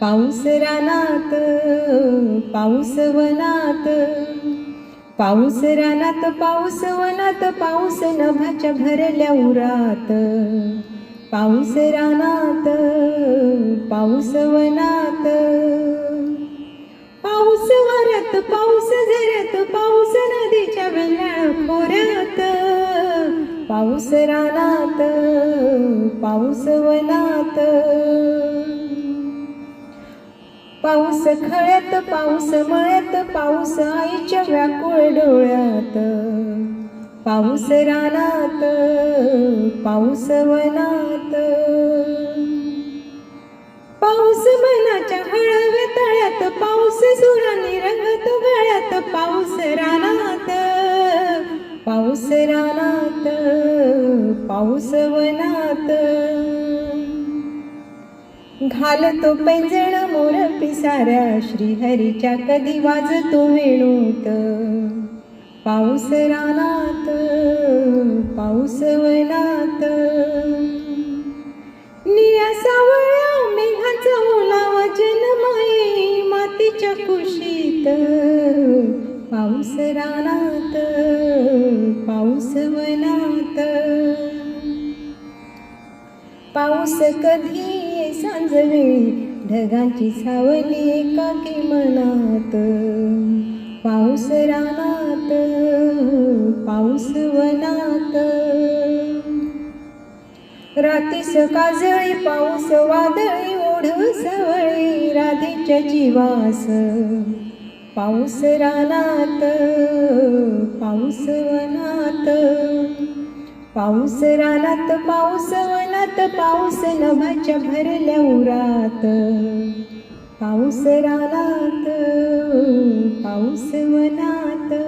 पाऊस रानात पाऊस वनात पाऊस रानात पाऊस वनात पाऊस नभाच्या भरल्या उरात. पाऊस रानात पाऊस वनात पाऊस वाऱ्यात पाऊस झऱ्यात पाऊस नदीच्या वेळाळ खोऱ्यात. पाऊस रानात पाऊस वनात. पाऊस खळत पाऊस मळत पाऊस आईच्या व्याकुळ डोळ्यात. पाऊस रानात पाऊस वनात. पाऊस मनाच्या हळव्या तळ्यात पाऊस सुरानी रंगत पाऊस रानात पाऊस वनात. घालतो पैंजण मोर पिसाऱ्या श्रीहरीच्या कधी वाजतो वेणूत. पाऊस रानात पाऊस वनात. निळ्या सावळ्या मेघाचा ओलावा जन्मये मातीच्या कुशीत. पाऊस रानात. वनात पाऊस कधी सांजवेळी ढगांची सावली एकाकी मनात. पाऊस रानात पाऊस वनात. रातीस काजळी पाऊस वादळी ओढ सवळी राधेच्या जीवास. पाऊस रानात पाऊस वनात पाऊस रानात पाऊस वनात पाऊस नभाच्या भरल्या उरात. पाऊस रानात पाऊस वनात.